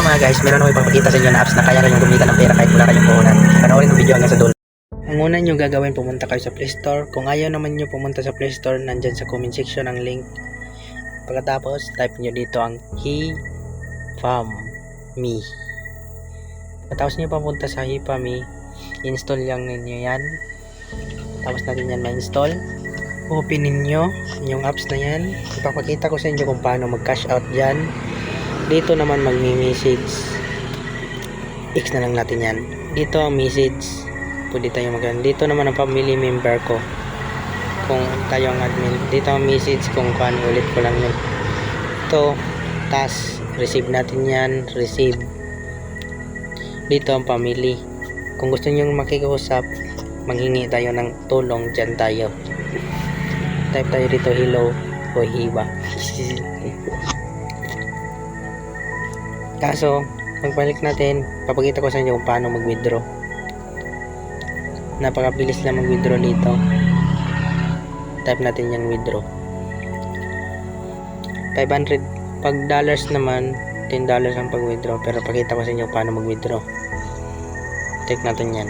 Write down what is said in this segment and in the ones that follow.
Hello mga guys, meron ako ipapakita sa inyo na apps na kaya kayong gumita ng pera kahit wala kayong puhunan. Panoorin ang video hanggang sa dulo. Ang una nyo gagawin, pumunta kayo sa Play Store. Kung ayaw naman nyo pumunta sa Play Store, nandyan sa comment section ang link. Pagkatapos, type nyo dito ang He Fam Me. Pagkatapos nyo papunta sa He Fam Me, install lang ninyo yan. Tapos natin yan ma-install. Open ninyo yung apps na yan. Ipapakita ko sa inyo kung paano mag-cash out dyan. Dito naman magmi-message. X na lang natin yan. Dito ang message. Pwede tayo mag Dito naman ang family member ko. Kung tayo ang admin. Dito ang message kung paano ulit ko lang yun. Ito, task. Receive natin yan. Receive. Dito ang family. Kung gusto nyo makikiusap, manghingi tayo ng tulong dyan tayo. Type tayo dito hello o hiba. Kaso, pagbalik natin, papakita ko sa inyo kung paano mag-withdraw. Napakabilis lang mag-withdraw dito. Type natin yung withdraw. 500 pag dollars naman, 10 dollars ang pag-withdraw. Pero pakita ko sa inyo paano mag-withdraw. Check natin yan.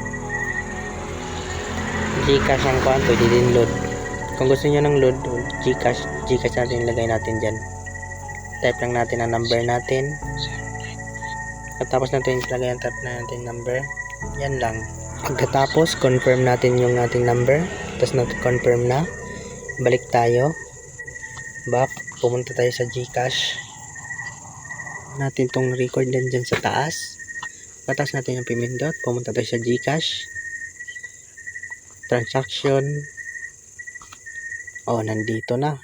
Gcash ang kuhan, pwede din load. Kung gusto nyo ng load, Gcash, Gcash natin ilagay natin dyan. Type lang natin ang number natin. Pagkatapos natin ilagay ang type na natin number, yan lang. Pagkatapos, confirm natin yung ating number. Tapos natin confirm na. Balik tayo. Back. Pumunta tayo sa Gcash. Natin tong record din dyan sa taas. Pagkatapos natin yung pimindot. Pumunta tayo sa Gcash. Transaction. Oh, nandito na.